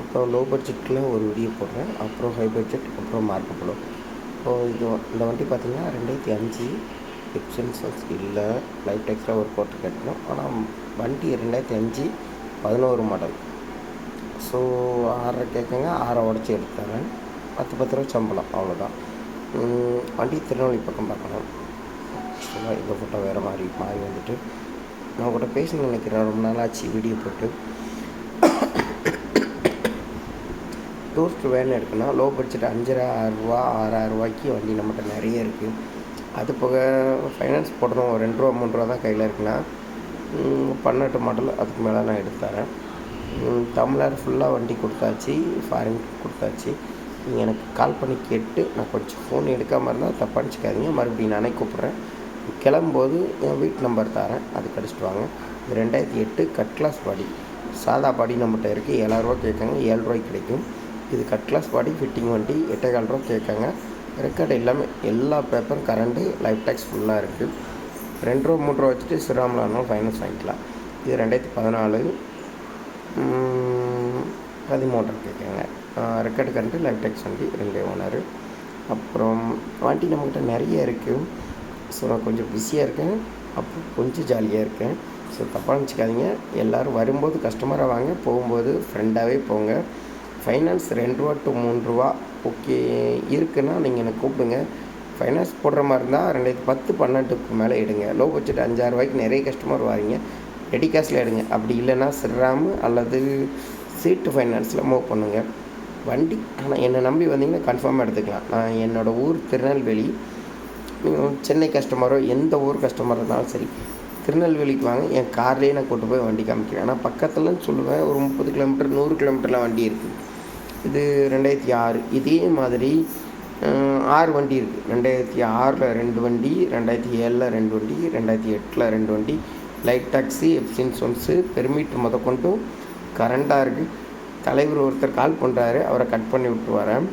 இப்போ லோ பட்ஜெட்டில் ஒரு வீடியோ போடுறேன். அப்புறம் ஹை பட்ஜெட் அப்புறம் மார்க்கெட் ப்ளோ இப்போது இது இந்த வண்டி பார்த்தீங்கன்னா ரெண்டாயிரத்தி அஞ்சு எக்ஸ்பென்சஸ் இல்லை லைஃப் டேக்ஸில் ஒரு கோட்டை கட்டணும் ஆனால் வண்டி ரெண்டாயிரத்தி அஞ்சு பதினோரு மாடல் ஸோ ஆறரை கேட்குங்க ஆறை உடச்சி எடுத்தாங்க பத்து பத்து ரூபா சம்பளம் அவ்வளோதான் வண்டி திருநெல்வேலி பக்கம் பார்க்கணும். ஆக்சுவலாக இந்த ஃபோட்டோ வேறு மாதிரி மாறி வந்துட்டு. நான் கூட பேசணும்னு நினைக்கிறேன். ரொம்ப நாள் ஆச்சு வீடியோ போட்டு. டூரிஸ்ட் வேன் எடுக்குன்னா லோ பட்ஜெட் அஞ்சரை ஆறுரூவா ஆறாயிரம் ரூபாய்க்கு வண்டி நம்மகிட்ட நிறைய இருக்குது அது போக ஃபைனான்ஸ் போடுறோம் ஒரு ரெண்டு ரூபா மூணு ரூபா தான் கையில் இருக்குன்னா பன்னெட்டு பன்னெண்டு மாடல் அதுக்கு மேலே நான் எடுத்து தரேன். தமிழ்நாடு ஃபுல்லாக வண்டி கொடுத்தாச்சு ஃபாரின் கொடுத்தாச்சு. நீங்கள் எனக்கு கால் பண்ணி கேட்டு நான் கொஞ்சம் ஃபோன் எடுக்காமல் இருந்தால் தப்பாக நினச்சிக்காதீங்க. மறுபடியும் நானே கூப்பிட்றேன். கிளம்பும்போது என் வீட்டு நம்பர் தரேன். அது கடிச்சிட்டு வாங்க. இது ரெண்டாயிரத்தி எட்டு கட் கிளாஸ் பாடி. சாதா பாடி நம்மகிட்ட இருக்குது ஏழாயிரரூவா கேட்காங்க ஏழு ரூபாய்க்கு கிடைக்கும். இது கட் கிளாஸ் பாடி ஃபிட்டிங் வண்டி எட்டேகால் ரூபா கேட்காங்க. ரெக்கார்டு எல்லாமே எல்லா பேப்பரும் கரண்ட்டு லைஃப் டேக்ஸ் ஃபுல்லாக இருக்குது ரெண்டு ரூபா மூணு ரூபா வச்சுட்டு இருந்தாலும் ஃபைனான்ஸ் வாங்கிக்கலாம். இது ரெண்டாயிரத்தி பதினாலு. பதிமூன்று கேட்காங்க. ரெக்கார்டு கரண்ட்டு லைஃப் டேக்ஸ் வண்டி ரெண்டே ஓனர். அப்புறம் வண்டி நம்மக்கிட்ட நிறைய இருக்குது ஸோ நான் கொஞ்சம் பிஸியாக இருக்கேன். அப்போ கொஞ்சம் ஜாலியாக இருக்கேன். ஸோ தப்பாக நினச்சிக்காதீங்க. எல்லோரும் வரும்போது கஸ்டமராக வாங்க. போகும்போது ஃப்ரெண்டாகவே போங்க. ஃபைனான்ஸ் ரெண்டு ரூபா டு மூணு ரூபா ஓகே இருக்குன்னா நீங்கள் எனக்கு கூப்பிடுங்க. ஃபைனான்ஸ் போடுற மாதிரி இருந்தால் ரெண்டாயிரத்தி பத்து பன்னெண்டுக்கு மேலே எடுங்க. லோ பட்ஜெட் அஞ்சாறு ரூபாய்க்கு நிறைய கஸ்டமர் வாரீங்க ரெடி கேஷில் எடுங்க. அப்படி இல்லைன்னா சிறாமு அல்லது சீட்டு ஃபைனான்ஸில் மூவ் பண்ணுங்க. வண்டி ஆனால் என்னை நம்பி வந்தீங்கன்னா கன்ஃபார்மாக எடுத்துக்கலாம். நான் என்னோடய ஊர் திருநெல்வேலி. நீங்கள் சென்னை கஸ்டமரோ எந்த ஊர் கஸ்டமர் இருந்தாலும் சரி திருநெல்வேலிக்கு வாங்க. என் கார்லேயே நான் கொண்டு போய் வண்டி காமிக்கிறேன். ஆனால் பக்கத்துலன்னு சொல்லுவேன். ஒரு முப்பது கிலோமீட்டர் நூறு கிலோமீட்டர்லாம் வண்டி இருக்குது இது ரெண்டாயிரத்தி ஆறு. இதே மாதிரி ஆறு வண்டி இருக்குது ரெண்டாயிரத்தி ஆறில் ரெண்டு வண்டி ரெண்டாயிரத்தி ஏழில் ரெண்டு வண்டி ரெண்டாயிரத்தி எட்டில் ரெண்டு வண்டி. லைட் டாக்ஸி எப்சின்சொன்ஸு பெர்மிட் முதற்கொண்டும் கரண்டாக இருக்குது தலைவர் ஒருத்தர் கால் பண்ணுறாரு அவரை கட் பண்ணி விட்டு வரேன்.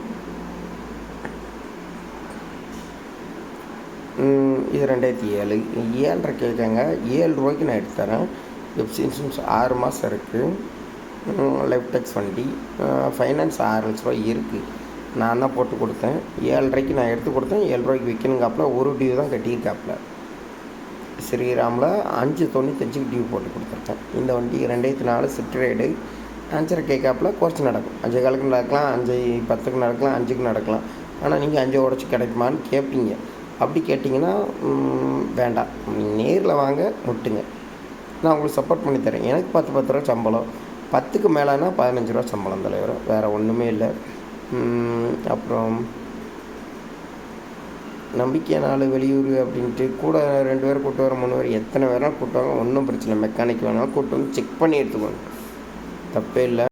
இது ரெண்டாயிரத்தி ஏழு. ஏழரை கேட்காங்க ஏழு ரூபாய்க்கு நான் எடுத்து தரேன். எஃப்சின்சோன்ஸ் ஆறு மாதம் இருக்குது லெஃப்டெக்ஸ் வண்டி ஃபைனான்ஸ் ஆறு லட்ச ரூபாய் இருக்குது நான் தான் போட்டு கொடுத்தேன். ஏழரைக்கு நான் எடுத்து கொடுத்தேன். ஏழு ரூபாய்க்கு விற்கணுங்காப்புல ஒரு டியூ தான் கட்டியிருக்காப்புல. ஸ்ரீராமில் அஞ்சு தொண்ணூத்தஞ்சுக்கு டியூ போட்டு கொடுத்துருக்கேன். இந்த வண்டி ரெண்டாயிரத்தி நாலு சிட்ரேடு அஞ்சரை கேட்காப்புல குறைச்சி நடக்கும். அஞ்சு காலுக்கு நடக்கலாம் அஞ்சு பத்துக்கு நடக்கலாம் அஞ்சுக்கு நடக்கலாம். ஆனால் நீங்கள் அஞ்சு உடச்சி கிடைக்குமான்னு கேட்பீங்க அப்படி கேட்டிங்கன்னா வேண்டாம். நேரில் வாங்க முட்டுங்க. நான் உங்களுக்கு சப்போர்ட் பண்ணி தரேன். எனக்கு பத்து பத்து ரூபா சம்பளம். பத்துக்கு மேலேனா பதினஞ்சு ரூபா சம்பளம் தலைவர் வேறு ஒன்றுமே இல்லை. அப்புறம் நம்பிக்கை நாள் வெளியூர் அப்படின்ட்டு கூட ரெண்டு பேர் கூட்டு வர மூணு பேர் எத்தனை பேர்னா கூட்டுவாங்க. ஒன்றும் பிரச்சனை இல்லை. மெக்கானிக் வேணாலும் கூட்டு வந்து செக் பண்ணி எடுத்துக்கோங்க. தப்பே இல்லை.